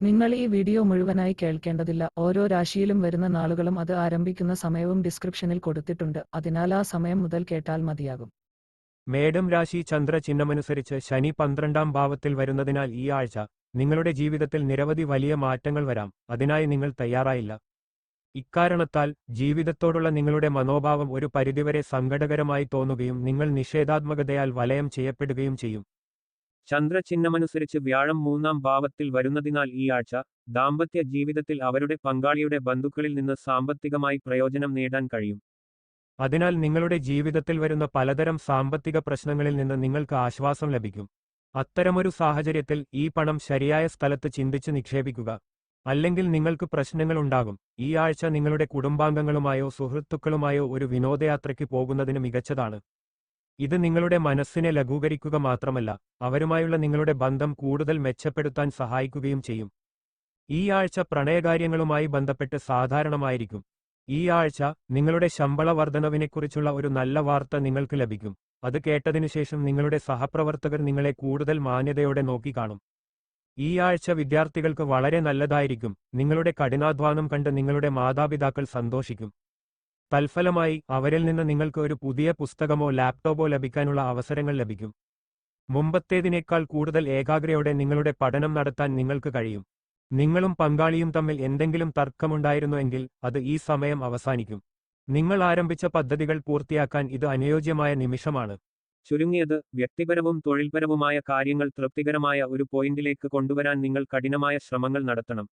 നിങ്ങൾ ഈ വീഡിയോ മുഴുവനായി കേൾക്കേണ്ടതില്ല. ഓരോ രാശിയിലും വരുന്ന നാളുകളും അത് ആരംഭിക്കുന്ന സമയവും ഡിസ്ക്രിപ്ഷനിൽ കൊടുത്തിട്ടുണ്ട്. അതിനാൽ ആ സമയം മുതൽ കേട്ടാൽ മതിയാകും. മേടം രാശി ചന്ദ്ര ചിഹ്നമനുസരിച്ച് ശനി പന്ത്രണ്ടാം ഭാവത്തിൽ വരുന്നതിനാൽ ഈ ആഴ്ച നിങ്ങളുടെ ജീവിതത്തിൽ നിരവധി വലിയ മാറ്റങ്ങൾ വരാം. അതിനായി നിങ്ങൾ തയ്യാറായില്ല. ഇക്കാരണത്താൽ ജീവിതത്തോടുള്ള നിങ്ങളുടെ മനോഭാവം ഒരു പരിധിവരെ സങ്കടകരമായി തോന്നുകയും നിങ്ങൾ നിഷേധാത്മകതയാൽ വലയം ചെയ്യപ്പെടുകയും ചെയ്യും. ചന്ദ്രചിഹ്നമനുസരിച്ച് വ്യാഴം മൂന്നാം ഭാവത്തിൽ വരുന്നതിനാൽ ഈ ആഴ്ച ദാമ്പത്യ ജീവിതത്തിൽ അവരുടെ പങ്കാളിയുടെ ബന്ധുക്കളിൽ നിന്ന് സാമ്പത്തികമായി പ്രയോജനം നേടാൻ കഴിയും. അതിനാൽ നിങ്ങളുടെ ജീവിതത്തിൽ വരുന്ന പലതരം സാമ്പത്തിക പ്രശ്നങ്ങളിൽ നിന്ന് നിങ്ങൾക്ക് ആശ്വാസം ലഭിക്കും. അത്തരമൊരു സാഹചര്യത്തിൽ ഈ പണം ശരിയായ സ്ഥലത്ത് ചിന്തിച്ച് നിക്ഷേപിക്കുക. അല്ലെങ്കിൽ നിങ്ങൾക്ക് പ്രശ്നങ്ങൾ ഉണ്ടാകും. ഈ ആഴ്ച നിങ്ങളുടെ കുടുംബാംഗങ്ങളുമായോ സുഹൃത്തുക്കളുമായോ ഒരു വിനോദയാത്രയ്ക്ക് പോകുന്നതിന് മികച്ചതാണ്. ഇത് നിങ്ങളുടെ മനസ്സിനെ ലഘൂകരിക്കുക മാത്രമല്ല അവരുമായുള്ള നിങ്ങളുടെ ബന്ധം കൂടുതൽ മെച്ചപ്പെടുത്താൻ സഹായിക്കുകയും ചെയ്യും. ഈ ആഴ്ച പ്രണയകാര്യങ്ങളുമായി ബന്ധപ്പെട്ട് സാധാരണമായിരിക്കും. ഈ ആഴ്ച നിങ്ങളുടെ ശമ്പള വർധനവിനെക്കുറിച്ചുള്ള ഒരു നല്ല വാർത്ത നിങ്ങൾക്ക് ലഭിക്കും. അത് കേട്ടതിനുശേഷം നിങ്ങളുടെ സഹപ്രവർത്തകർ നിങ്ങളെ കൂടുതൽ മാന്യതയോടെ നോക്കിക്കാണും ഈ ആഴ്ച വിദ്യാർത്ഥികൾക്ക് വളരെ നല്ലതായിരിക്കും. നിങ്ങളുടെ കഠിനാധ്വാനം കണ്ട് നിങ്ങളുടെ മാതാപിതാക്കൾ സന്തോഷിക്കും. തൽഫലമായി അവരിൽ നിന്ന് നിങ്ങൾക്ക് ഒരു പുതിയ പുസ്തകമോ ലാപ്ടോപ്പോ ലഭിക്കാനുള്ള അവസരങ്ങൾ ലഭിക്കും. മുമ്പത്തേതിനേക്കാൾ കൂടുതൽ ഏകാഗ്രയോടെ നിങ്ങളുടെ പഠനം നടത്താൻ നിങ്ങൾക്ക് കഴിയും. നിങ്ങളും പങ്കാളിയും തമ്മിൽ എന്തെങ്കിലും തർക്കമുണ്ടായിരുന്നുവെങ്കിൽ അത് ഈ സമയം അവസാനിക്കും. നിങ്ങൾ ആരംഭിച്ച പദ്ധതികൾ പൂർത്തിയാക്കാൻ ഇത് അനുയോജ്യമായ നിമിഷമാണ്. ചുരുങ്ങിയത് വ്യക്തിപരവും തൊഴിൽപരവുമായ കാര്യങ്ങൾ തൃപ്തികരമായ ഒരു പോയിന്റിലേക്ക് കൊണ്ടുവരാൻ നിങ്ങൾ കഠിനമായ ശ്രമങ്ങൾ നടത്തണം.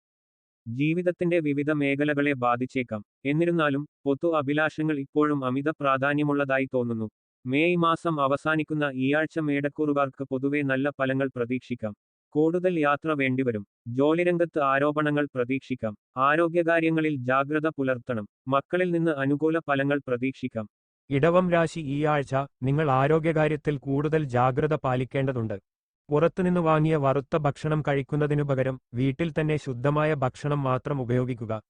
ജീവിതത്തിന്റെ വിവിധ മേഖലകളെ ബാധിച്ചേക്കാം. എന്നിരുന്നാലും പൊതു അഭിലാഷങ്ങൾ ഇപ്പോഴും അമിത പ്രാധാന്യമുള്ളതായി തോന്നുന്നു. മെയ് മാസം അവസാനിക്കുന്ന ഈയാഴ്ച മേടക്കൂറുകാർക്ക് പൊതുവെ നല്ല ഫലങ്ങൾ പ്രതീക്ഷിക്കാം. കൂടുതൽ യാത്ര വേണ്ടിവരും. ജോലിരംഗത്ത് ആരോപണങ്ങൾ പ്രതീക്ഷിക്കാം. ആരോഗ്യകാര്യങ്ങളിൽ ജാഗ്രത പുലർത്തണം. മക്കളിൽ നിന്ന് അനുകൂല ഫലങ്ങൾ പ്രതീക്ഷിക്കാം. ഇടവം രാശി ഈ ആഴ്ച നിങ്ങൾ ആരോഗ്യകാര്യത്തിൽ കൂടുതൽ ജാഗ്രത പാലിക്കേണ്ടതുണ്ട്. പുറത്തുനിന്ന് വാങ്ങിയ വറുത്ത ഭക്ഷണം കഴിക്കുന്നതിനു പകരം വീട്ടിൽ തന്നെ ശുദ്ധമായ ഭക്ഷണം മാത്രം ഉപയോഗിക്കുക.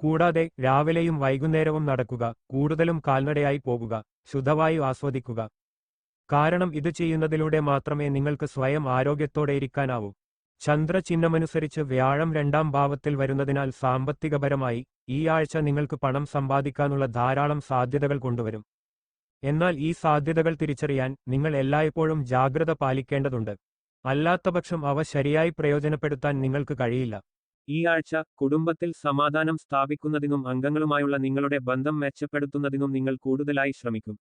കൂടാതെ രാവിലെയും വൈകുന്നേരവും നടക്കുക കൂടുതലും കാൽനടയായി പോകുക ശുദ്ധവായു ആസ്വദിക്കുക. കാരണം ഇത് ചെയ്യുന്നതിലൂടെ മാത്രമേ നിങ്ങൾക്ക് സ്വയം ആരോഗ്യത്തോടെ ഇരിക്കാനാവൂ. ചന്ദ്രചിഹ്നമനുസരിച്ച് വ്യാഴം രണ്ടാം ഭാവത്തിൽ വരുന്നതിനാൽ സാമ്പത്തികപരമായി ഈ ആഴ്ച നിങ്ങൾക്ക് പണം സമ്പാദിക്കാനുള്ള ധാരാളം സാധ്യതകൾ കൊണ്ടുവരും. എന്നാൽ ഈ സാധ്യതകൾ തിരിച്ചറിയാൻ നിങ്ങൾ എല്ലായ്പ്പോഴും ജാഗ്രത പാലിക്കേണ്ടതുണ്ട്. അല്ലാത്തപക്ഷം അവ ശരിയായി പ്രയോജനപ്പെടുത്താൻ നിങ്ങൾക്ക് കഴിയില്ല. ഈ ആഴ്ച കുടുംബത്തിൽ സമാധാനം സ്ഥാപിക്കുന്നതിനും അംഗങ്ങളുമായുള്ള നിങ്ങളുടെ ബന്ധം മെച്ചപ്പെടുത്തുന്നതിനും നിങ്ങൾ കൂടുതലായി ശ്രമിക്കും.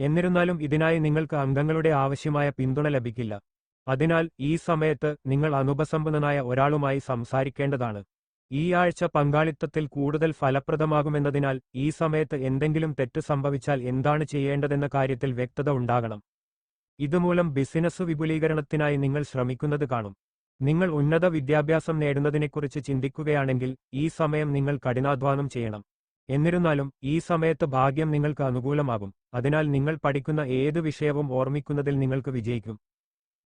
എന്നിരുന്നാലും ഇതിനായി നിങ്ങൾക്ക് അംഗങ്ങളുടെ ആവശ്യമായ പിന്തുണ ലഭിക്കില്ല. അതിനാൽ ഈ സമയത്ത് നിങ്ങൾ അനുപസമ്പന്നനായ ഒരാളുമായി സംസാരിക്കേണ്ടതാണ്. ഈ ആഴ്ച പങ്കാളിത്തത്തിൽ കൂടുതൽ ഫലപ്രദമാകുമെന്നതിനാൽ ഈ സമയത്ത് എന്തെങ്കിലും തെറ്റ് സംഭവിച്ചാൽ എന്താണ് ചെയ്യേണ്ടതെന്ന കാര്യത്തിൽ വ്യക്തത ഉണ്ടാകണം. ഇതുമൂലം ബിസിനസ് വിപുലീകരണത്തിനായി നിങ്ങൾ ശ്രമിക്കുന്നത് കാണും. നിങ്ങൾ ഉന്നത വിദ്യാഭ്യാസം നേടുന്നതിനെക്കുറിച്ച് ചിന്തിക്കുകയാണെങ്കിൽ ഈ സമയം നിങ്ങൾ കഠിനാധ്വാനം ചെയ്യണം. എന്നിരുന്നാലും ഈ സമയത്ത് ഭാഗ്യം നിങ്ങൾക്ക് അനുകൂലമാകും. അതിനാൽ നിങ്ങൾ പഠിക്കുന്ന ഏത് വിഷയവും ഓർമ്മിക്കുന്നതിൽ നിങ്ങൾക്ക് വിജയിക്കും.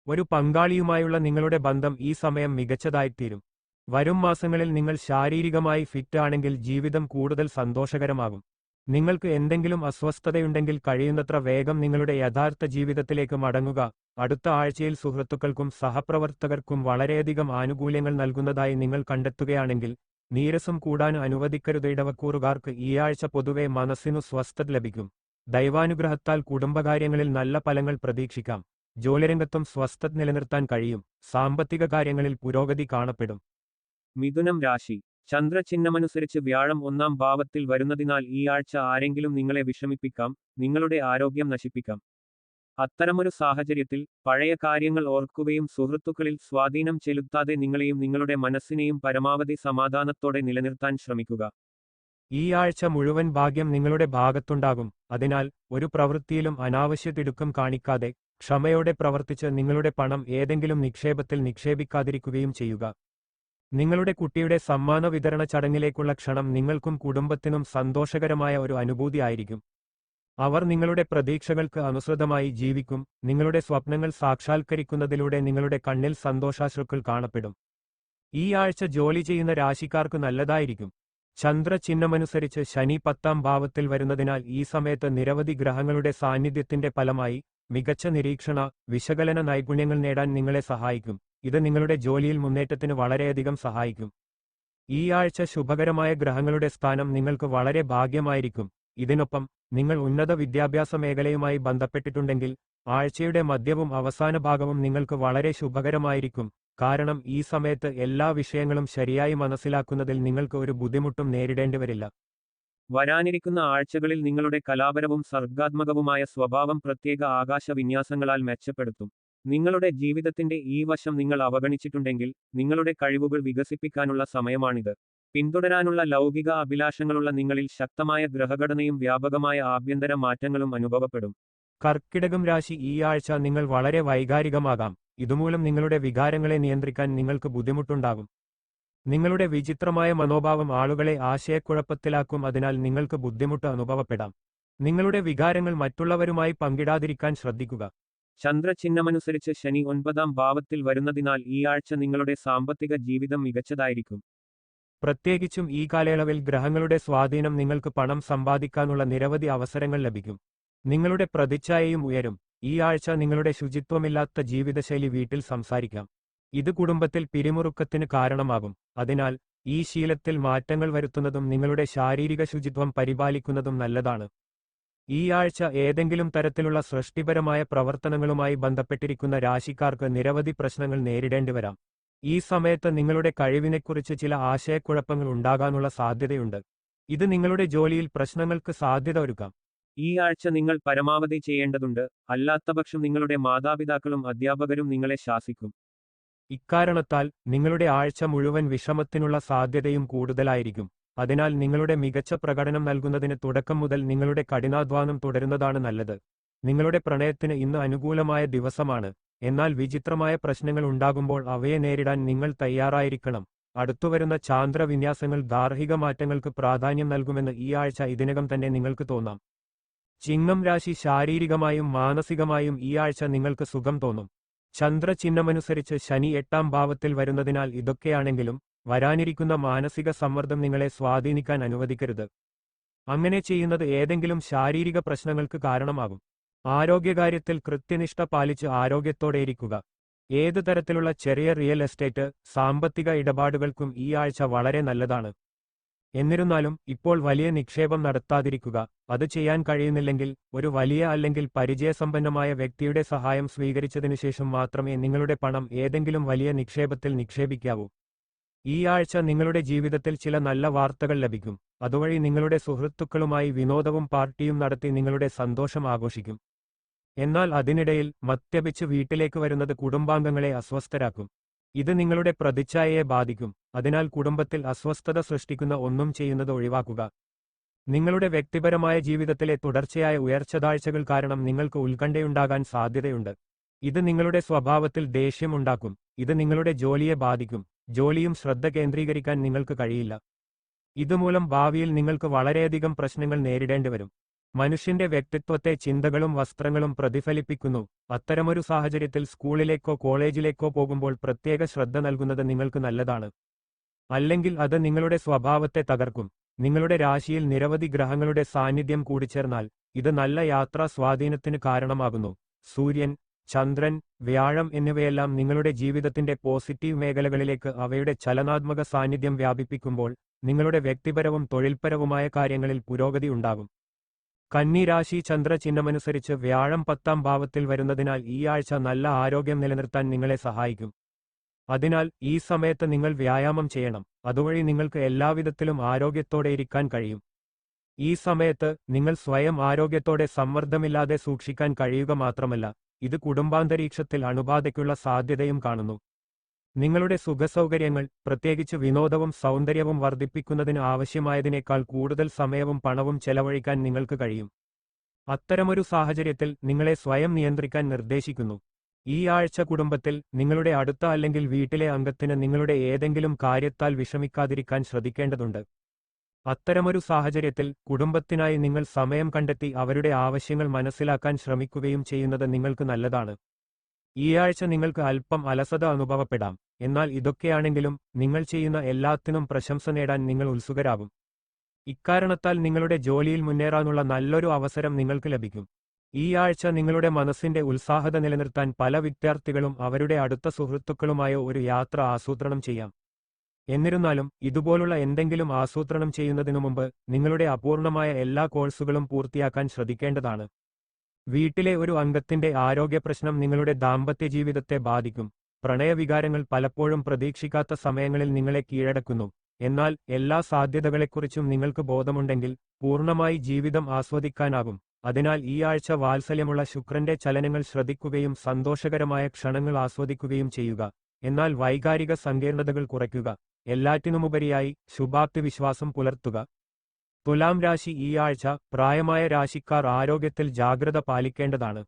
ഒരു പങ്കാളിയുമായുള്ള നിങ്ങളുടെ ബന്ധം ഈ സമയം മികച്ചതായിത്തീരും. വരും മാസങ്ങളിൽ നിങ്ങൾ ശാരീരികമായി ഫിറ്റ് ആണെങ്കിൽ ജീവിതം കൂടുതൽ സന്തോഷകരമാകും. നിങ്ങൾക്ക് എന്തെങ്കിലും അസ്വസ്ഥതയുണ്ടെങ്കിൽ കഴിയുന്നത്ര വേഗം നിങ്ങളുടെ യഥാർത്ഥ ജീവിതത്തിലേക്ക് മടങ്ങുക. അടുത്ത ആഴ്ചയിൽ സുഹൃത്തുക്കൾക്കും സഹപ്രവർത്തകർക്കും വളരെയധികം ആനുകൂല്യങ്ങൾ നൽകുന്നതായി നിങ്ങൾ കണ്ടെത്തുകയാണെങ്കിൽ നീരസം കൂടാൻ അനുവദിക്കരുത് ഇടവക്കൂറുകാർക്ക് ഈ ആഴ്ച പൊതുവെ മനസ്സിനു സ്വസ്ഥത ലഭിക്കും. ദൈവാനുഗ്രഹത്താൽ കുടുംബകാര്യങ്ങളിൽ നല്ല ഫലങ്ങൾ പ്രതീക്ഷിക്കാം. ജോലിരംഗത്തും സ്വസ്ഥത നിലനിർത്താൻ കഴിയും. സാമ്പത്തിക കാര്യങ്ങളിൽ പുരോഗതി കാണപ്പെടും. മിഥുനം രാശി. ചന്ദ്രചിഹ്നമനുസരിച്ച് വ്യാഴം ഒന്നാം ഭാവത്തിൽ വരുന്നതിനാൽ ഈ ആഴ്ച ആരെങ്കിലും നിങ്ങളെ വിഷമിപ്പിക്കാം നിങ്ങളുടെ ആരോഗ്യം നശിപ്പിക്കാം. അത്തരമൊരു സാഹചര്യത്തിൽ പഴയ കാര്യങ്ങൾ ഓർക്കുകയും സുഹൃത്തുക്കളിൽ സ്വാധീനം ചെലുത്താതെ നിങ്ങളെയും നിങ്ങളുടെ മനസ്സിനെയും പരമാവധി സമാധാനത്തോടെ നിലനിർത്താൻ ശ്രമിക്കുക. ഈ ആഴ്ച മുഴുവൻ ഭാഗ്യം നിങ്ങളുടെ ഭാഗത്തുണ്ടാകും അതിനാൽ ഒരു പ്രവൃത്തിയിലും അനാവശ്യ തിടുക്കം കാണിക്കാതെ ക്ഷമയോടെ പ്രവർത്തിച്ച് നിങ്ങളുടെ പണം ഏതെങ്കിലും നിക്ഷേപത്തിൽ നിക്ഷേപിക്കാതിരിക്കുകയും ചെയ്യുക. നിങ്ങളുടെ കുട്ടിയുടെ സമ്മാന വിതരണ ചടങ്ങിലേക്കുള്ള ക്ഷണം നിങ്ങൾക്കും കുടുംബത്തിനും സന്തോഷകരമായ ഒരു അനുഭൂതി ആയിരിക്കും. അവർ നിങ്ങളുടെ പ്രതീക്ഷകൾക്ക് അനുസൃതമായി ജീവിക്കും നിങ്ങളുടെ സ്വപ്നങ്ങൾ സാക്ഷാത്കരിക്കുന്നതിലൂടെ നിങ്ങളുടെ കണ്ണിൽ സന്തോഷാശ്രുക്കൾ കാണപ്പെടും. ഈ ആഴ്ച ജോലി ചെയ്യുന്ന രാശിക്കാർക്ക് നല്ലതായിരിക്കും. ചന്ദ്രചിഹ്നമനുസരിച്ച് ശനി പത്താം ഭാവത്തിൽ വരുന്നതിനാൽ ഈ സമയത്ത് നിരവധി ഗ്രഹങ്ങളുടെ സാന്നിധ്യത്തിന്റെ ഫലമായി മികച്ച നിരീക്ഷണ വിശകലന നൈപുണ്യങ്ങൾ നേടാൻ നിങ്ങളെ സഹായിക്കും. ഇത് നിങ്ങളുടെ ജോലിയിൽ മുന്നേറ്റത്തിന് വളരെയധികം സഹായിക്കും. ഈ ആഴ്ച ശുഭകരമായ ഗ്രഹങ്ങളുടെ സ്ഥാനം നിങ്ങൾക്ക് വളരെ ഭാഗ്യമായിരിക്കും. ഇതിനൊപ്പം നിങ്ങൾ ഉന്നത വിദ്യാഭ്യാസ മേഖലയുമായി ബന്ധപ്പെട്ടിട്ടുണ്ടെങ്കിൽ ആഴ്ചയുടെ മധ്യവും അവസാന ഭാഗവും നിങ്ങൾക്ക് വളരെ ശുഭകരമായിരിക്കും. കാരണം ഈ സമയത്ത് എല്ലാ വിഷയങ്ങളും ശരിയായി മനസ്സിലാക്കുന്നതിൽ നിങ്ങൾക്ക് ഒരു ബുദ്ധിമുട്ടും നേരിടേണ്ടി വരില്ല. വരാനിരിക്കുന്ന ആഴ്ചകളിൽ നിങ്ങളുടെ കലാപരവും സർഗാത്മകവുമായ സ്വഭാവം പ്രത്യേക ആകാശ വിന്യാസങ്ങളാൽ മെച്ചപ്പെടുത്തും. നിങ്ങളുടെ ജീവിതത്തിന്റെ ഈ വശം നിങ്ങൾ അവഗണിച്ചിട്ടുണ്ടെങ്കിൽ നിങ്ങളുടെ കഴിവുകൾ വികസിപ്പിക്കാനുള്ള സമയമാണിത്. പിന്തുടരാനുള്ള ലൗകിക അഭിലാഷങ്ങളുള്ള നിങ്ങളിൽ ശക്തമായ ഗ്രഹഘടനയും വ്യാപകമായ ആഭ്യന്തര മാറ്റങ്ങളും അനുഭവപ്പെടും. കർക്കിടകം രാശി ഈ ആഴ്ച നിങ്ങൾ വളരെ വൈകാരികമാകാം. ഇതുമൂലം നിങ്ങളുടെ വികാരങ്ങളെ നിയന്ത്രിക്കാൻ നിങ്ങൾക്ക് ബുദ്ധിമുട്ടുണ്ടാകും. നിങ്ങളുടെ വിചിത്രമായ മനോഭാവം ആളുകളെ ആശയക്കുഴപ്പത്തിലാക്കും അതിനാൽ നിങ്ങൾക്ക് ബുദ്ധിമുട്ട് അനുഭവപ്പെടാം. നിങ്ങളുടെ വികാരങ്ങൾ മറ്റുള്ളവരുമായി പങ്കിടാതിരിക്കാൻ ശ്രദ്ധിക്കുക. ചന്ദ്രചിഹ്നമനുസരിച്ച് ശനി ഒൻപതാം ഭാവത്തിൽ വരുന്നതിനാൽ ഈ ആഴ്ച നിങ്ങളുടെ സാമ്പത്തിക ജീവിതം മികച്ചതായിരിക്കും. പ്രത്യേകിച്ചും ഈ കാലയളവിൽ ഗ്രഹങ്ങളുടെ സ്വാധീനം നിങ്ങൾക്ക് പണം സമ്പാദിക്കാനുള്ള നിരവധി അവസരങ്ങൾ ലഭിക്കും. നിങ്ങളുടെ പ്രതിച്ഛായയും ഉയരും. ഈ ആഴ്ച നിങ്ങളുടെ ശുചിത്വമില്ലാത്ത ജീവിതശൈലി വീട്ടിൽ സംസാരിക്കാം. ഇത് കുടുംബത്തിൽ പിരിമുറുക്കത്തിന് കാരണമാകും. അതിനാൽ ഈ ശീലത്തിൽ മാറ്റങ്ങൾ വരുത്തുന്നതും നിങ്ങളുടെ ശാരീരിക ശുചിത്വം പരിപാലിക്കുന്നതും നല്ലതാണ്. ഈ ആഴ്ച ഏതെങ്കിലും തരത്തിലുള്ള സൃഷ്ടിപരമായ പ്രവർത്തനങ്ങളുമായി ബന്ധപ്പെട്ടിരിക്കുന്ന രാശിക്കാർക്ക് നിരവധി പ്രശ്നങ്ങൾ നേരിടേണ്ടി വരാം. ഈ സമയത്ത് നിങ്ങളുടെ കഴിവിനെക്കുറിച്ച് ചില ആശയക്കുഴപ്പങ്ങൾ ഉണ്ടാകാനുള്ള സാധ്യതയുണ്ട്. ഇത് നിങ്ങളുടെ ജോലിയിൽ പ്രശ്നങ്ങൾക്ക് സാധ്യത ഒരുക്കാം. ഈ ആഴ്ച നിങ്ങൾ പരമാവധി ചെയ്യേണ്ടതുണ്ട്. അല്ലാത്തപക്ഷം നിങ്ങളുടെ മാതാപിതാക്കളും അധ്യാപകരും നിങ്ങളെ ശാസിക്കും. ഇക്കാരണത്താൽ നിങ്ങളുടെ ആഴ്ച മുഴുവൻ വിഷമത്തിനുള്ള സാധ്യതയും കൂടുതലായിരിക്കും. അതിനാൽ നിങ്ങളുടെ മികച്ച പ്രകടനം നൽകുന്നതിന് തുടക്കം മുതൽ നിങ്ങളുടെ കഠിനാധ്വാനം തുടരുന്നതാണ് നല്ലത്. നിങ്ങളുടെ പ്രണയത്തിന് ഇന്ന് അനുകൂലമായ ദിവസമാണ്. എന്നാൽ വിചിത്രമായ പ്രശ്നങ്ങൾ ഉണ്ടാകുമ്പോൾ അവയെ നേരിടാൻ നിങ്ങൾ തയ്യാറായിരിക്കണം. അടുത്തുവരുന്ന ചാന്ദ്രവിന്യാസങ്ങൾ ഗാർഹിക മാറ്റങ്ങൾക്ക് പ്രാധാന്യം നൽകുമെന്ന് ഈ ആഴ്ച ഇതിനകം തന്നെ നിങ്ങൾക്ക് തോന്നാം. ചിങ്ങം രാശി ശാരീരികമായും മാനസികമായും ഈ ആഴ്ച നിങ്ങൾക്ക് സുഖം തോന്നും. ചന്ദ്രചിഹ്നമനുസരിച്ച് ശനി എട്ടാം ഭാവത്തിൽ വരുന്നതിനാൽ ഇതൊക്കെയാണെങ്കിലും വരാനിരിക്കുന്ന മാനസിക സമ്മർദ്ദം നിങ്ങളെ സ്വാധീനിക്കാൻ അനുവദിക്കരുത്. അങ്ങനെ ചെയ്യുന്നത് ഏതെങ്കിലും ശാരീരിക പ്രശ്നങ്ങൾക്ക് കാരണമാകും. ആരോഗ്യകാര്യത്തിൽ കൃത്യനിഷ്ഠ പാലിച്ച് ആരോഗ്യത്തോടെയിരിക്കുക ഏതു തരത്തിലുള്ള ചെറിയ റിയൽ എസ്റ്റേറ്റ് സാമ്പത്തിക ഇടപാടുകൾക്കും ഈ ആഴ്ച വളരെ നല്ലതാണ്. എന്നിരുന്നാലും ഇപ്പോൾ വലിയ നിക്ഷേപം നടത്താതിരിക്കുക. അത് ചെയ്യാൻ കഴിയുന്നില്ലെങ്കിൽ ഒരു വലിയ അല്ലെങ്കിൽ പരിചയസമ്പന്നമായ വ്യക്തിയുടെ സഹായം സ്വീകരിച്ചതിനുശേഷം മാത്രമേ നിങ്ങളുടെ പണം ഏതെങ്കിലും വലിയ നിക്ഷേപത്തിൽ നിക്ഷേപിക്കാവൂ. ഈ ആഴ്ച നിങ്ങളുടെ ജീവിതത്തിൽ ചില നല്ല വാർത്തകൾ ലഭിക്കും. അതുവഴി നിങ്ങളുടെ സുഹൃത്തുക്കളുമായി വിനോദവും പാർട്ടിയും നടത്തി നിങ്ങളുടെ സന്തോഷം ആഘോഷിക്കും. എന്നാൽ അതിനിടയിൽ മദ്യപിച്ച് വീട്ടിലേക്ക് വരുന്നത് കുടുംബാംഗങ്ങളെ അസ്വസ്ഥരാക്കും. ഇത് നിങ്ങളുടെ പ്രതിച്ഛായയെ ബാധിക്കും. അതിനാൽ കുടുംബത്തിൽ അസ്വസ്ഥത സൃഷ്ടിക്കുന്ന ഒന്നും ചെയ്യുന്നത് ഒഴിവാക്കുക. നിങ്ങളുടെ വ്യക്തിപരമായ ജീവിതത്തിലെ തുടർച്ചയായ ഉയർച്ചതാഴ്ചകൾ കാരണം നിങ്ങൾക്ക് ഉത്കണ്ഠയുണ്ടാകാൻ സാധ്യതയുണ്ട്. ഇത് നിങ്ങളുടെ സ്വഭാവത്തിൽ ദേഷ്യമുണ്ടാക്കും ഇത് നിങ്ങളുടെ ജോലിയെ ബാധിക്കും. ജോലിയും ശ്രദ്ധ കേന്ദ്രീകരിക്കാൻ നിങ്ങൾക്ക് കഴിയില്ല. ഇതുമൂലം ഭാവിയിൽ നിങ്ങൾക്ക് വളരെയധികം പ്രശ്നങ്ങൾ നേരിടേണ്ടി വരും മനുഷ്യന്റെ വ്യക്തിത്വത്തെ ചിന്തകളും വസ്ത്രങ്ങളും പ്രതിഫലിപ്പിക്കുന്നു. അത്തരമൊരു സാഹചര്യത്തിൽ സ്കൂളിലേക്കോ കോളേജിലേക്കോ പോകുമ്പോൾ പ്രത്യേക ശ്രദ്ധ നൽകുന്നത് നിങ്ങൾക്ക് നല്ലതാണ്. അല്ലെങ്കിൽ അത് നിങ്ങളുടെ സ്വഭാവത്തെ തകർക്കും. നിങ്ങളുടെ രാശിയിൽ നിരവധി ഗ്രഹങ്ങളുടെ സാന്നിധ്യം കൂടിച്ചേർന്നാൽ ഇത് നല്ല യാത്രാ സ്വാധീനത്തിന് കാരണമാകുന്നു. സൂര്യൻ ചന്ദ്രൻ വ്യാഴം എന്നിവയെല്ലാം നിങ്ങളുടെ ജീവിതത്തിന്റെ പോസിറ്റീവ് മേഖലകളിലേക്ക് അവയുടെ ചലനാത്മക സാന്നിധ്യം വ്യാപിപ്പിക്കുമ്പോൾ നിങ്ങളുടെ വ്യക്തിപരവും തൊഴിൽപരവുമായ കാര്യങ്ങളിൽ പുരോഗതി ഉണ്ടാകും. കന്നിരാശി ചന്ദ്രചിഹ്നമനുസരിച്ച് വ്യാഴം പത്താം ഭാവത്തിൽ വരുന്നതിനാൽ ഈ ആഴ്ച നല്ല ആരോഗ്യം നിലനിർത്താൻ നിങ്ങളെ സഹായിക്കും. അതിനാൽ ഈ സമയത്ത് നിങ്ങൾ വ്യായാമം ചെയ്യണം. അതുവഴി നിങ്ങൾക്ക് എല്ലാവിധത്തിലും ആരോഗ്യത്തോടെ ഇരിക്കാൻ കഴിയും. ഈ സമയത്ത് നിങ്ങൾ സ്വയം ആരോഗ്യത്തോടെ സമ്മർദ്ദമില്ലാതെ സൂക്ഷിക്കാൻ കഴിയുക മാത്രമല്ല. ഇത് കുടുംബാന്തരീക്ഷത്തിൽ അണുബാധയ്ക്കുള്ള സാധ്യതയും കാണുന്നു. നിങ്ങളുടെ സുഖസൗകര്യങ്ങൾ പ്രത്യേകിച്ച് വിനോദവും സൗന്ദര്യവും വർദ്ധിപ്പിക്കുന്നതിന് ആവശ്യമായതിനേക്കാൾ കൂടുതൽ സമയവും പണവും ചെലവഴിക്കാൻ നിങ്ങൾക്ക് കഴിയും. അത്തരമൊരു സാഹചര്യത്തിൽ നിങ്ങളെ സ്വയം നിയന്ത്രിക്കാൻ നിർദ്ദേശിക്കുന്നു. ഈ ആഴ്ച കുടുംബത്തിൽ നിങ്ങളുടെ അടുത്ത അല്ലെങ്കിൽ വീട്ടിലെ അംഗത്തിന് നിങ്ങളുടെ ഏതെങ്കിലും കാര്യത്താൽ വിഷമിക്കാതിരിക്കാൻ ശ്രദ്ധിക്കേണ്ടതുണ്ട്. അത്തരമൊരു സാഹചര്യത്തിൽ കുടുംബത്തിനായി നിങ്ങൾ സമയം കണ്ടെത്തി അവരുടെ ആവശ്യങ്ങൾ മനസ്സിലാക്കാൻ ശ്രമിക്കുകയും ചെയ്യുന്നത് നിങ്ങൾക്ക് നല്ലതാണ്. ഈ ആഴ്ച നിങ്ങൾക്ക് അല്പം അലസത അനുഭവപ്പെടാം. എന്നാൽ ഇതൊക്കെയാണെങ്കിലും നിങ്ങൾ ചെയ്യുന്ന എല്ലാത്തിനും പ്രശംസ നേടാൻ നിങ്ങൾ ഉത്സുകരാകും. ഇക്കാരണത്താൽ നിങ്ങളുടെ ജോലിയിൽ മുന്നേറാനുള്ള നല്ലൊരു അവസരം നിങ്ങൾക്ക് ലഭിക്കും. ഈ ആഴ്ച നിങ്ങളുടെ മനസ്സിന്റെ ഉത്സാഹത നിലനിർത്താൻ പല വിദ്യാർത്ഥികളും അവരുടെ അടുത്ത സുഹൃത്തുക്കളുമായോ ഒരു യാത്ര ആസൂത്രണം ചെയ്യാം. എന്നിരുന്നാലും ഇതുപോലുള്ള എന്തെങ്കിലും ആസൂത്രണം ചെയ്യുന്നതിനു മുമ്പ് നിങ്ങളുടെ അപൂർണമായ എല്ലാ കോഴ്സുകളും പൂർത്തിയാക്കാൻ ശ്രദ്ധിക്കേണ്ടതാണ്. വീട്ടിലെ ഒരു അംഗത്തിന്റെ ആരോഗ്യപ്രശ്നം നിങ്ങളുടെ ദാമ്പത്യ ജീവിതത്തെ ബാധിക്കും. പ്രണയവികാരങ്ങൾ പലപ്പോഴും പ്രതീക്ഷിക്കാത്ത സമയങ്ങളിൽ നിങ്ങളെ കീഴടക്കുന്നു. എന്നാൽ എല്ലാ സാധ്യതകളെക്കുറിച്ചും നിങ്ങൾക്ക് ബോധമുണ്ടെങ്കിൽ പൂർണമായി ജീവിതം ആസ്വദിക്കാനാകും. അതിനാൽ ഈ ആഴ്ച വാത്സല്യമുള്ള ശുക്രന്റെ ചലനങ്ങൾ ശ്രദ്ധിക്കുകയും സന്തോഷകരമായ ക്ഷണങ്ങൾ ആസ്വദിക്കുകയും ചെയ്യുക. എന്നാൽ വൈകാരിക സങ്കീർണതകൾ കുറയ്ക്കുക. എല്ലാറ്റിനുമുപരിയായി ശുഭാപ്തി വിശ്വാസം പുലർത്തുക. തുലാം രാശി ഈ ആഴ്ച പ്രായമായ രാശിക്കാർ ആരോഗ്യത്തിൽ ജാഗ്രത പാലിക്കേണ്ടതാണ്.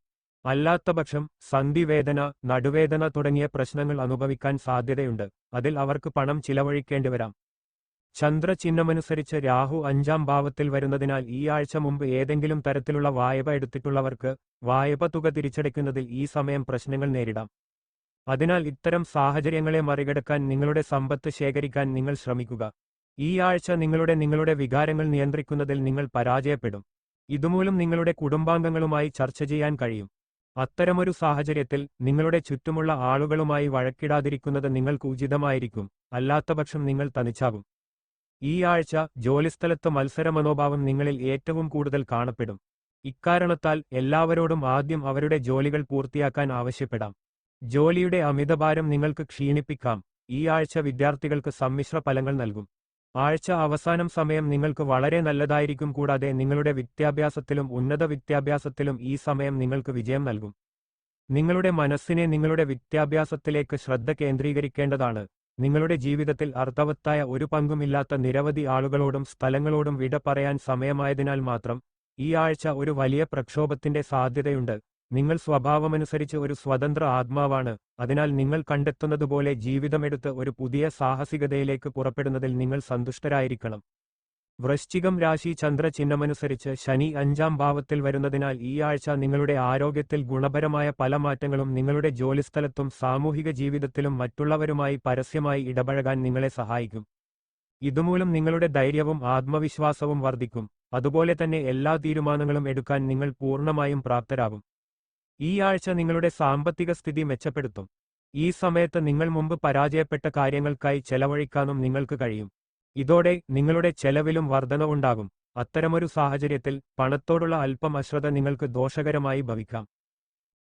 അല്ലാത്തപക്ഷം സന്ധിവേദന നടുവേദന തുടങ്ങിയ പ്രശ്നങ്ങൾ അനുഭവിക്കാൻ സാധ്യതയുണ്ട്. അതിൽ അവർക്ക് പണം ചിലവഴിക്കേണ്ടി വരാം ചന്ദ്രചിഹ്നമനുസരിച്ച് രാഹു അഞ്ചാം ഭാവത്തിൽ വരുന്നതിനാൽ ഈ ആഴ്ച മുമ്പ് ഏതെങ്കിലും തരത്തിലുള്ള വായ്പ എടുത്തിട്ടുള്ളവർക്ക് വായ്പ തുക തിരിച്ചടയ്ക്കുന്നതിൽ ഈ സമയം പ്രശ്നങ്ങൾ നേരിടാം. അതിനാൽ ഇത്തരം സാഹചര്യങ്ങളെ മറികടക്കാൻ നിങ്ങളുടെ സമ്പത്ത് ശേഖരിക്കാൻ നിങ്ങൾ ശ്രമിക്കുക. ഈ ആഴ്ച നിങ്ങളുടെ നിങ്ങളുടെ വികാരങ്ങൾ നിയന്ത്രിക്കുന്നതിൽ നിങ്ങൾ പരാജയപ്പെടും. ഇതുമൂലം നിങ്ങളുടെ കുടുംബാംഗങ്ങളുമായി ചർച്ച ചെയ്യാൻ കഴിയും. അത്തരമൊരു സാഹചര്യത്തിൽ നിങ്ങളുടെ ചുറ്റുമുള്ള ആളുകളുമായി വഴക്കിടാതിരിക്കുന്നത് നിങ്ങൾക്ക് ഉചിതമായിരിക്കും. അല്ലാത്തപക്ഷം നിങ്ങൾ തനിച്ചാകും. ഈ ആഴ്ച ജോലിസ്ഥലത്ത് മത്സര മനോഭാവം നിങ്ങളിൽ ഏറ്റവും കൂടുതൽ കാണപ്പെടും. ഇക്കാരണത്താൽ എല്ലാവരോടും ആദ്യം അവരുടെ ജോലികൾ പൂർത്തിയാക്കാൻ ആവശ്യപ്പെടാം. ജോലിയുടെ അമിതഭാരം നിങ്ങൾക്ക് ക്ഷീണിപ്പിക്കാം. ഈ ആഴ്ച വിദ്യാർത്ഥികൾക്ക് സമ്മിശ്ര ഫലങ്ങൾ നൽകും. ആഴ്ച അവസാനം സമയം നിങ്ങൾക്ക് വളരെ നല്ലതായിരിക്കും കൂടാതെ നിങ്ങളുടെ വിദ്യാഭ്യാസത്തിലും ഉന്നത വിദ്യാഭ്യാസത്തിലും ഈ സമയം നിങ്ങൾക്ക് വിജയം നൽകും. നിങ്ങളുടെ മനസ്സിനെ നിങ്ങളുടെ വിദ്യാഭ്യാസത്തിലേക്ക് ശ്രദ്ധ കേന്ദ്രീകരിക്കേണ്ടതാണ്. നിങ്ങളുടെ ജീവിതത്തിൽ അർത്ഥവത്തായ ഒരു പങ്കുമില്ലാത്ത നിരവധി ആളുകളോടും സ്ഥലങ്ങളോടും വിട പറയാൻ സമയമായതിനാൽ മാത്രം ഈ ആഴ്ച ഒരു വലിയ പ്രക്ഷോഭത്തിന്റെ സാധ്യതയുണ്ട്. നിങ്ങൾ സ്വഭാവമനുസരിച്ച് ഒരു സ്വതന്ത്ര ആത്മാവാണ്. അതിനാൽ നിങ്ങൾ കണ്ടെത്തുന്നതുപോലെ ജീവിതമെടുത്ത് ഒരു പുതിയ സാഹസികതയിലേക്ക് പുറപ്പെടുന്നതിൽ നിങ്ങൾ സന്തുഷ്ടരായിരിക്കണം. വൃശ്ചികം രാശി ചന്ദ്ര ചിഹ്നമനുസരിച്ച് ശനി അഞ്ചാം ഭാവത്തിൽ വരുന്നതിനാൽ ഈ ആഴ്ച നിങ്ങളുടെ ആരോഗ്യത്തിൽ ഗുണപരമായ പല മാറ്റങ്ങളും നിങ്ങളുടെ ജോലിസ്ഥലത്തും സാമൂഹിക ജീവിതത്തിലും മറ്റുള്ളവരുമായി പരസ്യമായി ഇടപഴകാൻ നിങ്ങളെ സഹായിക്കും. ഇതുമൂലം നിങ്ങളുടെ ധൈര്യവും ആത്മവിശ്വാസവും വർദ്ധിക്കും. അതുപോലെ തന്നെ എല്ലാ തീരുമാനങ്ങളും എടുക്കാൻ നിങ്ങൾ പൂർണമായും പ്രാപ്തരാകും. ഈ ആഴ്ച നിങ്ങളുടെ സാമ്പത്തിക സ്ഥിതി മെച്ചപ്പെടുത്തും. ഈ സമയത്ത് നിങ്ങൾ മുമ്പ് പരാജയപ്പെട്ട കാര്യങ്ങൾക്കായി ചെലവഴിക്കാനും നിങ്ങൾക്ക് കഴിയും. ഇതോടെ നിങ്ങളുടെ ചെലവിലും വർധനവുണ്ടാകും അത്തരമൊരു സാഹചര്യത്തിൽ പണത്തോടുള്ള അല്പം അശ്രദ്ധ നിങ്ങൾക്ക് ദോഷകരമായി ഭവിക്കാം.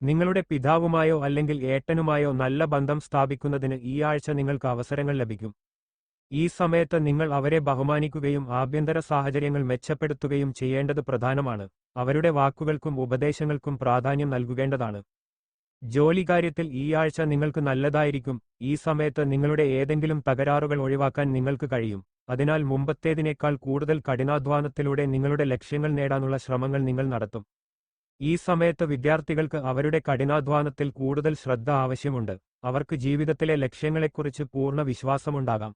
നിങ്ങളുടെ പിതാവുമായോ അല്ലെങ്കിൽ ഏട്ടനുമായോ നല്ല ബന്ധം സ്ഥാപിക്കുന്നതിന് ഈ ആഴ്ച നിങ്ങൾക്ക് അവസരങ്ങൾ ലഭിക്കും. ഈ സമയത്ത് നിങ്ങൾ അവരെ ബഹുമാനിക്കുകയും ആഭ്യന്തര സാഹചര്യങ്ങൾ മെച്ചപ്പെടുത്തുകയും ചെയ്യേണ്ടത് പ്രധാനമാണ്. അവരുടെ വാക്കുകൾക്കും ഉപദേശങ്ങൾക്കും പ്രാധാന്യം നൽകുകേണ്ടതാണ് ജോലികാര്യത്തിൽ ഈ ആഴ്ച നിങ്ങൾക്ക് നല്ലതായിരിക്കും. ഈ സമയത്ത് നിങ്ങളുടെ ഏതെങ്കിലും തകരാറുകൾ ഒഴിവാക്കാൻ നിങ്ങൾക്ക് കഴിയും. അതിനാൽ മുമ്പത്തേതിനേക്കാൾ കൂടുതൽ കഠിനാധ്വാനത്തിലൂടെ നിങ്ങളുടെ ലക്ഷ്യങ്ങൾ നേടാനുള്ള ശ്രമങ്ങൾ നിങ്ങൾ നടത്തും. ഈ സമയത്ത് വിദ്യാർത്ഥികൾക്ക് അവരുടെ കഠിനാധ്വാനത്തിൽ കൂടുതൽ ശ്രദ്ധ ആവശ്യമുണ്ട്. അവർക്ക് ജീവിതത്തിലെ ലക്ഷ്യങ്ങളെക്കുറിച്ച് പൂർണ വിശ്വാസമുണ്ടാകാം.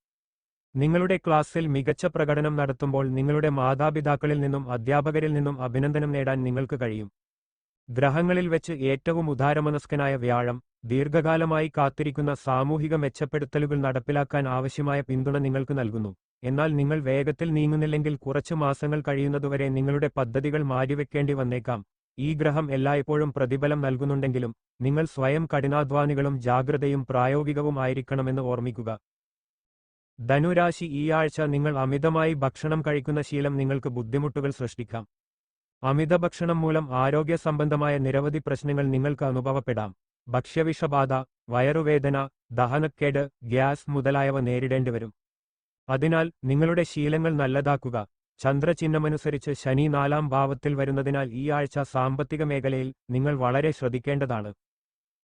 നിങ്ങളുടെ ക്ലാസ്സിൽ മികച്ച പ്രകടനം നടത്തുമ്പോൾ നിങ്ങളുടെ മാതാപിതാക്കളിൽ നിന്നും അധ്യാപകരിൽ നിന്നും അഭിനന്ദനം നേടാൻ നിങ്ങൾക്ക് കഴിയും. ഗ്രഹങ്ങളിൽ വെച്ച് ഏറ്റവും ഉദാരമനസ്കനായ വ്യാഴം ദീർഘകാലമായി കാത്തിരിക്കുന്ന സാമൂഹിക മെച്ചപ്പെടുത്തലുകൾ നടപ്പിലാക്കാൻ ആവശ്യമായ പിന്തുണ നിങ്ങൾക്ക് നൽകുന്നു. എന്നാൽ നിങ്ങൾ വേഗത്തിൽ നീങ്ങുന്നില്ലെങ്കിൽ കുറച്ച് മാസങ്ങൾ കഴിയുന്നതുവരെ നിങ്ങളുടെ പദ്ധതികൾ മാറ്റിവെക്കേണ്ടി വന്നേക്കാം. ഈ ഗ്രഹം എല്ലായ്പ്പോഴും പ്രതിഫലം നൽകുന്നുണ്ടെങ്കിലും നിങ്ങൾ സ്വയം കഠിനാധ്വാനികളും ജാഗ്രതയും പ്രായോഗികവുമായിരിക്കണമെന്ന് ഓർമ്മിക്കുക. ധനുരാശി ഈ ആഴ്ച നിങ്ങൾ അമിതമായി ഭക്ഷണം കഴിക്കുന്ന ശീലം നിങ്ങൾക്ക് ബുദ്ധിമുട്ടുകൾ സൃഷ്ടിക്കാം. അമിത ഭക്ഷണം മൂലം ആരോഗ്യ സംബന്ധമായ നിരവധി പ്രശ്നങ്ങൾ നിങ്ങൾക്ക് അനുഭവപ്പെടാം. ഭക്ഷ്യവിഷബാധ വയറുവേദന ദഹനക്കേട് ഗ്യാസ് മുതലായവ നേരിടേണ്ടിവരും. അതിനാൽ നിങ്ങളുടെ ശീലങ്ങൾ നല്ലതാക്കുക. ചന്ദ്രചിഹ്നമനുസരിച്ച് ശനി നാലാം ഭാവത്തിൽ വരുന്നതിനാൽ ഈ ആഴ്ച സാമ്പത്തിക മേഖലയിൽ നിങ്ങൾ വളരെ ശ്രദ്ധിക്കേണ്ടതാണ്.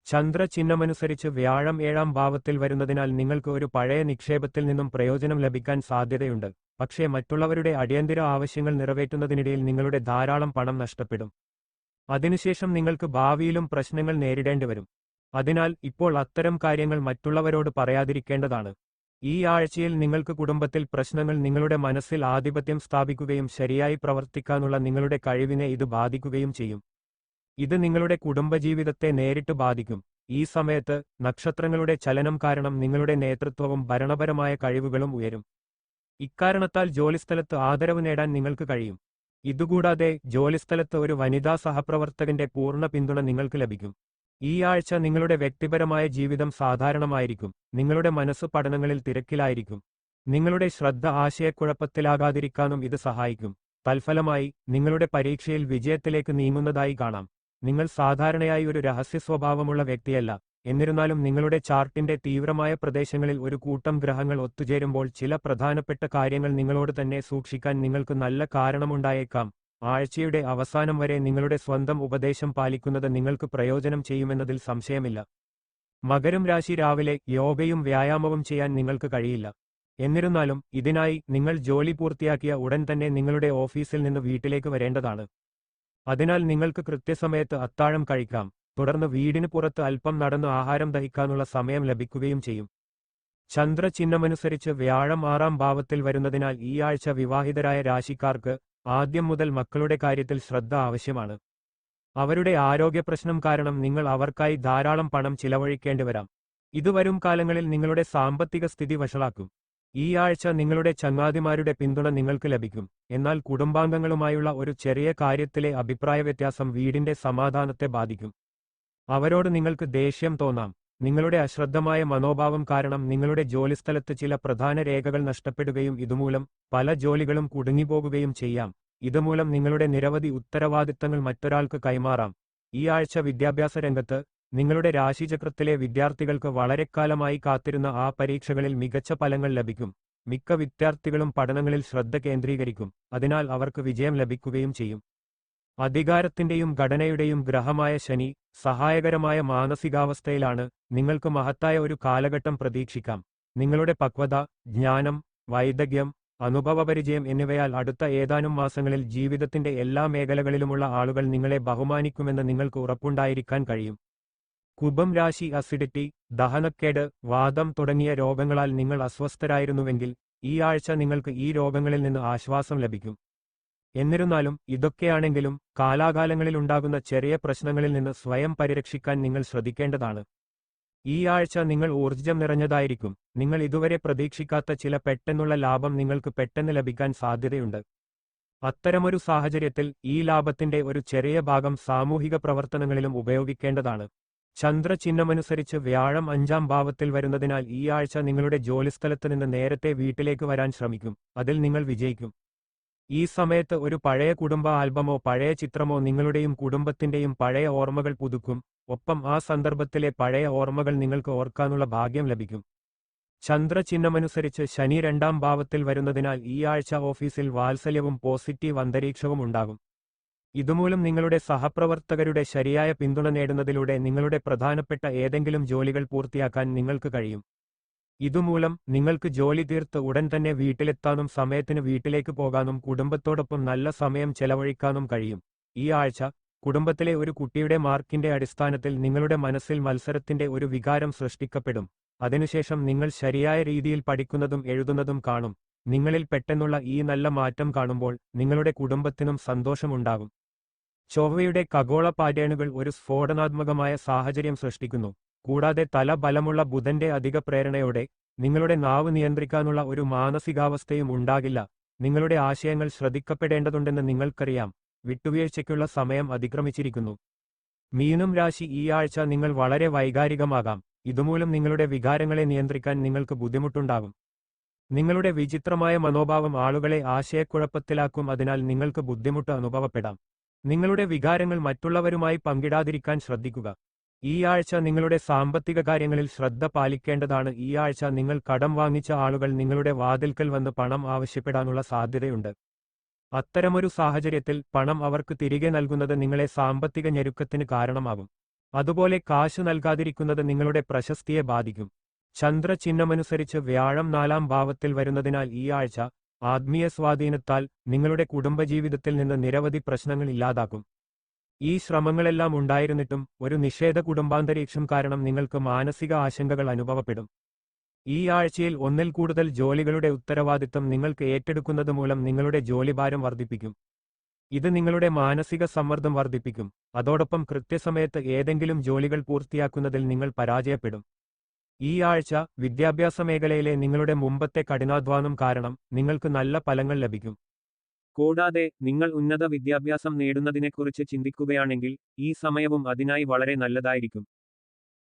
ചന്ദ്രചിഹ്നമനുസരിച്ച് വ്യാഴം ഏഴാം ഭാവത്തിൽ വരുന്നതിനാൽ നിങ്ങൾക്ക് ഒരു പഴയ നിക്ഷേപത്തിൽ നിന്നും പ്രയോജനം ലഭിക്കാൻ സാധ്യതയുണ്ട്. പക്ഷേ മറ്റുള്ളവരുടെ അടിയന്തര ആവശ്യങ്ങൾ നിറവേറ്റുന്നതിനിടയിൽ നിങ്ങളുടെ ധാരാളം പണം നഷ്ടപ്പെടും. അതിനുശേഷം നിങ്ങൾക്ക് ഭാവിയിലും പ്രശ്നങ്ങൾ നേരിടേണ്ടിവരും. അതിനാൽ ഇപ്പോൾ അത്തരം കാര്യങ്ങൾ മറ്റുള്ളവരോട് പറയാതിരിക്കേണ്ടതാണ്. ഈ ആഴ്ചയിൽ നിങ്ങൾക്ക് കുടുംബത്തിൽ പ്രശ്നങ്ങൾ നിങ്ങളുടെ മനസ്സിൽ ആധിപത്യം സ്ഥാപിക്കുകയും ശരിയായി പ്രവർത്തിക്കാനുള്ള നിങ്ങളുടെ കഴിവിനെ ഇത് ബാധിക്കുകയും ചെയ്യും. ഇത് നിങ്ങളുടെ കുടുംബജീവിതത്തെ നേരിട്ട് ബാധിക്കും. ഈ സമയത്ത് നക്ഷത്രങ്ങളുടെ ചലനം കാരണം നിങ്ങളുടെ നേതൃത്വവും ഭരണപരമായ കഴിവുകളും ഉയരും. ഇക്കാരണത്താൽ ജോലിസ്ഥലത്ത് ആദരവ് നേടാൻ നിങ്ങൾക്ക് കഴിയും. ഇതുകൂടാതെ ജോലിസ്ഥലത്ത് ഒരു വനിതാ സഹപ്രവർത്തകന്റെ പൂർണ പിന്തുണ നിങ്ങൾക്ക് ലഭിക്കും. ഈ ആഴ്ച നിങ്ങളുടെ വ്യക്തിപരമായ ജീവിതം സാധാരണമായിരിക്കും. നിങ്ങളുടെ മനസ്സ് പഠനങ്ങളിൽ തിരക്കിലായിരിക്കും. നിങ്ങളുടെ ശ്രദ്ധ ആശയക്കുഴപ്പത്തിലാകാതിരിക്കാനും ഇത് സഹായിക്കും. തൽഫലമായി നിങ്ങളുടെ പരീക്ഷയിൽ വിജയത്തിലേക്ക് നീങ്ങുന്നതായി കാണാം. നിങ്ങൾ സാധാരണയായി ഒരു രഹസ്യ സ്വഭാവമുള്ള വ്യക്തിയല്ല. എന്നിരുന്നാലും നിങ്ങളുടെ ചാർട്ടിന്റെ തീവ്രമായ പ്രദേശങ്ങളിൽ ഒരു കൂട്ടം ഗ്രഹങ്ങൾ ഒത്തുചേരുമ്പോൾ ചില പ്രധാനപ്പെട്ട കാര്യങ്ങൾ നിങ്ങളോട് തന്നെ സൂക്ഷിക്കാൻ നിങ്ങൾക്ക് നല്ല കാരണമുണ്ടായേക്കാം. ആഴ്ചയുടെ അവസാനം വരെ നിങ്ങളുടെ സ്വന്തം ഉപദേശം പാലിക്കുന്നത് നിങ്ങൾക്ക് പ്രയോജനം ചെയ്യുമെന്നതിൽ സംശയമില്ല. മകരം രാശി രാവിലെ യോഗയും വ്യായാമവും ചെയ്യാൻ നിങ്ങൾക്ക് കഴിയില്ല. എന്നിരുന്നാലും ഇതിനായി നിങ്ങൾ ജോലി പൂർത്തിയാക്കിയ ഉടൻ തന്നെ നിങ്ങളുടെ ഓഫീസിൽ നിന്ന് വീട്ടിലേക്ക് വരേണ്ടതാണ്. അതിനാൽ നിങ്ങൾക്ക് കൃത്യസമയത്ത് അത്താഴം കഴിക്കാം. തുടർന്ന് വീടിന് പുറത്ത് അല്പം നടന്ന് ആഹാരം ദഹിക്കാനുള്ള സമയം ലഭിക്കുകയും ചെയ്യും. ചന്ദ്രചിഹ്നമനുസരിച്ച് വ്യാഴം ആറാം ഭാവത്തിൽ വരുന്നതിനാൽ ഈ ആഴ്ച വിവാഹിതരായ രാശിക്കാർക്ക് ആദ്യം മുതൽ മക്കളുടെ കാര്യത്തിൽ ശ്രദ്ധ ആവശ്യമാണ്. അവരുടെ ആരോഗ്യപ്രശ്നം കാരണം നിങ്ങൾ അവർക്കായി ധാരാളം പണം ചിലവഴിക്കേണ്ടി വരാം കാലങ്ങളിൽ നിങ്ങളുടെ സാമ്പത്തിക സ്ഥിതി വഷളാക്കും. ഈ ആഴ്ച നിങ്ങളുടെ ചങ്ങാതിമാരുടെ പിന്തുണ നിങ്ങൾക്ക് ലഭിക്കും. എന്നാൽ കുടുംബാംഗങ്ങളുമായുള്ള ഒരു ചെറിയ കാര്യത്തിലെ അഭിപ്രായ വ്യത്യാസം വീടിന്റെ സമാധാനത്തെ ബാധിക്കും. അവരോട് നിങ്ങൾക്ക് ദേഷ്യം തോന്നാം. നിങ്ങളുടെ അശ്രദ്ധമായ മനോഭാവം കാരണം നിങ്ങളുടെ ജോലിസ്ഥലത്ത് ചില പ്രധാന രേഖകൾ നഷ്ടപ്പെടുകയും ഇതുമൂലം പല ജോലികളും കുടുങ്ങിപ്പോകുകയും ചെയ്യാം. ഇതുമൂലം നിങ്ങളുടെ നിരവധി ഉത്തരവാദിത്തങ്ങൾ മറ്റൊരാൾക്ക് കൈമാറാം. ഈ ആഴ്ച വിദ്യാഭ്യാസ രംഗത്ത് നിങ്ങളുടെ രാശിചക്രത്തിലെ വിദ്യാർത്ഥികൾക്ക് വളരെക്കാലമായി കാത്തിരുന്ന ആ പരീക്ഷകളിൽ മികച്ച ഫലങ്ങൾ ലഭിക്കും. മിക്ക വിദ്യാർത്ഥികളും പഠനങ്ങളിൽ ശ്രദ്ധ കേന്ദ്രീകരിക്കും. അതിനാൽ അവർക്ക് വിജയം ലഭിക്കുകയും ചെയ്യും. അധികാരത്തിന്റെയും ഘടനയുടെയും ഗ്രഹമായ ശനി സഹായകരമായ മാനസികാവസ്ഥയിലാണ്. നിങ്ങൾക്ക് മഹത്തായ ഒരു കാലഘട്ടം പ്രതീക്ഷിക്കാം. നിങ്ങളുടെ പക്വത ജ്ഞാനം വൈദഗ്ധ്യം അനുഭവപരിചയം എന്നിവയാൽ അടുത്ത ഏതാനും മാസങ്ങളിൽ ജീവിതത്തിന്റെ എല്ലാ മേഖലകളിലുമുള്ള ആളുകൾ നിങ്ങളെ ബഹുമാനിക്കുമെന്ന് നിങ്ങൾക്ക് ഉറപ്പുണ്ടായിരിക്കാൻ കഴിയും. കുംഭം രാശി അസിഡിറ്റി ദഹനക്കേട് വാദം തുടങ്ങിയ രോഗങ്ങളാൽ നിങ്ങൾ അസ്വസ്ഥരായിരുന്നുവെങ്കിൽ ഈ ആഴ്ച നിങ്ങൾക്ക് ഈ രോഗങ്ങളിൽ നിന്ന് ആശ്വാസം ലഭിക്കും. എന്നിരുന്നാലും ഇതൊക്കെയാണെങ്കിലും കാലാകാലങ്ങളിൽ ഉണ്ടാകുന്ന ചെറിയ പ്രശ്നങ്ങളിൽ നിന്ന് സ്വയം പരിരക്ഷിക്കാൻ നിങ്ങൾ ശ്രദ്ധിക്കേണ്ടതാണ്. ഈ ആഴ്ച നിങ്ങൾ ഊർജം നിറഞ്ഞതായിരിക്കും. നിങ്ങൾ ഇതുവരെ പ്രതീക്ഷിക്കാത്ത ചില പെട്ടെന്നുള്ള ലാഭം നിങ്ങൾക്ക് പെട്ടെന്ന് ലഭിക്കാൻ സാധ്യതയുണ്ട്. അത്തരമൊരു സാഹചര്യത്തിൽ ഈ ലാഭത്തിന്റെ ഒരു ചെറിയ ഭാഗം സാമൂഹിക പ്രവർത്തനങ്ങളിലും ഉപയോഗിക്കേണ്ടതാണ്. ചന്ദ്രചിഹ്നമനുസരിച്ച് വ്യാഴം അഞ്ചാം ഭാവത്തിൽ വരുന്നതിനാൽ ഈ ആഴ്ച നിങ്ങളുടെ ജോലിസ്ഥലത്ത് നിന്ന് നേരത്തെ വീട്ടിലേക്ക് വരാൻ ശ്രമിക്കും. അതിൽ നിങ്ങൾ വിജയിക്കും. ഈ സമയത്ത് ഒരു പഴയ കുടുംബ ആൽബമോ പഴയ ചിത്രമോ നിങ്ങളുടെയും കുടുംബത്തിന്റെയും പഴയ ഓർമ്മകൾ പുതുക്കും. ഒപ്പം ആ സന്ദർഭത്തിലെ പഴയ ഓർമ്മകൾ നിങ്ങൾക്ക് ഓർക്കാനുള്ള ഭാഗ്യം ലഭിക്കും. ചന്ദ്രചിഹ്നമനുസരിച്ച് ശനി രണ്ടാം ഭാവത്തിൽ വരുന്നതിനാൽ ഈ ആഴ്ച ഓഫീസിൽ വാത്സല്യവും പോസിറ്റീവ് അന്തരീക്ഷവും ഉണ്ടാകും. ഇതുമൂലം നിങ്ങളുടെ സഹപ്രവർത്തകരുടെ ശരിയായ പിന്തുണ നേടുന്നതിലൂടെ നിങ്ങളുടെ പ്രധാനപ്പെട്ട ഏതെങ്കിലും ജോലികൾ പൂർത്തിയാക്കാൻ നിങ്ങൾക്ക് കഴിയും. ഇതുമൂലം നിങ്ങൾക്ക് ജോലി തീർത്ത് ഉടൻ തന്നെ വീട്ടിലെത്താനും സമയത്തിന് വീട്ടിലേക്ക് പോകാനും കുടുംബത്തോടൊപ്പം നല്ല സമയം ചെലവഴിക്കാനും കഴിയും. ഈ ആഴ്ച കുടുംബത്തിലെ ഒരു കുട്ടിയുടെ മാർക്കിന്റെ അടിസ്ഥാനത്തിൽ നിങ്ങളുടെ മനസ്സിൽ മത്സരത്തിന്റെ ഒരു വികാരം സൃഷ്ടിക്കപ്പെടും. അതിനുശേഷം നിങ്ങൾ ശരിയായ രീതിയിൽ പഠിക്കുന്നതും എഴുതുന്നതും കാണും. നിങ്ങളിൽ പെട്ടെന്നുള്ള ഈ നല്ല മാറ്റം കാണുമ്പോൾ നിങ്ങളുടെ കുടുംബത്തിനും സന്തോഷമുണ്ടാകും. ചൊവ്വയുടെ ഖഗോള പാറ്റേണുകൾ ഒരു സ്ഫോടനാത്മകമായ സാഹചര്യം സൃഷ്ടിക്കുന്നു. കൂടാതെ തല ബലമുള്ള ബുധന്റെ അധിക പ്രേരണയോടെ നിങ്ങളുടെ നാവ് നിയന്ത്രിക്കാനുള്ള ഒരു മാനസികാവസ്ഥയും ഉണ്ടാകില്ല. നിങ്ങളുടെ ആശയങ്ങൾ ശ്രദ്ധിക്കപ്പെടേണ്ടതുണ്ടെന്ന് നിങ്ങൾക്കറിയാം. വിട്ടുവീഴ്ചയ്ക്കുള്ള സമയം അതിക്രമിച്ചിരിക്കുന്നു. മീനം രാശി ഈ ആഴ്ച നിങ്ങൾ വളരെ വൈകാരികമാകാം. ഇതുമൂലം നിങ്ങളുടെ വികാരങ്ങളെ നിയന്ത്രിക്കാൻ നിങ്ങൾക്ക് ബുദ്ധിമുട്ടുണ്ടാകും. നിങ്ങളുടെ വിചിത്രമായ മനോഭാവം ആളുകളെ ആശയക്കുഴപ്പത്തിലാക്കും. അതിനാൽ നിങ്ങൾക്ക് ബുദ്ധിമുട്ട് അനുഭവപ്പെടാം. നിങ്ങളുടെ വികാരങ്ങൾ മറ്റുള്ളവരുമായി പങ്കിടാതിരിക്കാൻ ശ്രദ്ധിക്കുക. ഈ ആഴ്ച നിങ്ങളുടെ സാമ്പത്തിക കാര്യങ്ങളിൽ ശ്രദ്ധ പാലിക്കേണ്ടതാണ്. ഈ ആഴ്ച നിങ്ങൾ കടം വാങ്ങിച്ച ആളുകൾ നിങ്ങളുടെ വാതിൽക്കൽ വന്ന് പണം ആവശ്യപ്പെടാനുള്ള സാധ്യതയുണ്ട്. അത്തരമൊരു സാഹചര്യത്തിൽ പണം അവർക്ക് തിരികെ നൽകുന്നത് നിങ്ങളെ സാമ്പത്തിക ഞെരുക്കത്തിന് കാരണമാകും. അതുപോലെ കാശ് നൽകാതിരിക്കുന്നത് നിങ്ങളുടെ പ്രശസ്തിയെ ബാധിക്കും. ചന്ദ്രചിഹ്നമനുസരിച്ച് വ്യാഴം നാലാം ഭാവത്തിൽ വരുന്നതിനാൽ ഈ ആഴ്ച ആത്മീയ സ്വാധീനത്താൽ നിങ്ങളുടെ കുടുംബജീവിതത്തിൽ നിന്ന് നിരവധി പ്രശ്നങ്ങൾ ഇല്ലാതാക്കും. ഈ ശ്രമങ്ങളെല്ലാം ഉണ്ടായിരുന്നിട്ടും ഒരു നിഷേധ കുടുംബാന്തരീക്ഷം കാരണം നിങ്ങൾക്ക് മാനസിക ആശങ്കകൾ അനുഭവപ്പെടും. ഈ ആഴ്ചയിൽ ഒന്നിൽ കൂടുതൽ ജോലികളുടെ ഉത്തരവാദിത്തം നിങ്ങൾക്ക് ഏറ്റെടുക്കുന്നത് മൂലം നിങ്ങളുടെ ജോലിഭാരം വർദ്ധിപ്പിക്കും. ഇത് നിങ്ങളുടെ മാനസിക സമ്മർദ്ദം വർദ്ധിപ്പിക്കും. അതോടൊപ്പം കൃത്യസമയത്ത് ഏതെങ്കിലും ജോലികൾ പൂർത്തിയാക്കുന്നതിൽ നിങ്ങൾ പരാജയപ്പെടും. ഈ ആഴ്ച വിദ്യാഭ്യാസ മേഖലയിലെ നിങ്ങളുടെ മുമ്പത്തെ കഠിനാധ്വാനം കാരണം നിങ്ങൾക്ക് നല്ല ഫലങ്ങൾ ലഭിക്കും. കൂടാതെ നിങ്ങൾ ഉന്നത വിദ്യാഭ്യാസം നേടുന്നതിനെക്കുറിച്ച് ചിന്തിക്കുകയാണെങ്കിൽ ഈ സമയവും അതിനായി വളരെ നല്ലതായിരിക്കും.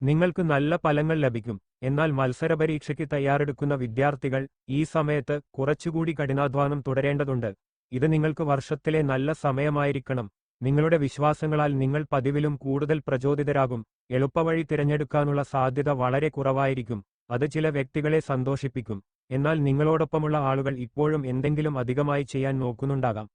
നിങ്ങൾക്ക് നല്ല ഫലങ്ങൾ ലഭിക്കും. എന്നാൽ മത്സരപരീക്ഷയ്ക്ക് തയ്യാറെടുക്കുന്ന വിദ്യാർത്ഥികൾ ഈ സമയത്ത് കുറച്ചുകൂടി കഠിനാധ്വാനം തുടരേണ്ടതുണ്ട്. ഇത് നിങ്ങൾക്ക് വർഷത്തിലെ നല്ല സമയമായിരിക്കണം. നിങ്ങളുടെ വിശ്വാസങ്ങളാൽ നിങ്ങൾ പതിവിലും കൂടുതൽ പ്രചോദിതരാകും. എളുപ്പവഴി തിരഞ്ഞെടുക്കാനുള്ള സാധ്യത വളരെ കുറവായിരിക്കും. അത് ചില വ്യക്തികളെ സന്തോഷിപ്പിക്കും. എന്നാൽ നിങ്ങളോടൊപ്പമുള്ള ആളുകൾ ഇപ്പോഴും എന്തെങ്കിലും അധികമായി ചെയ്യാൻ നോക്കുന്നുണ്ടാകാം.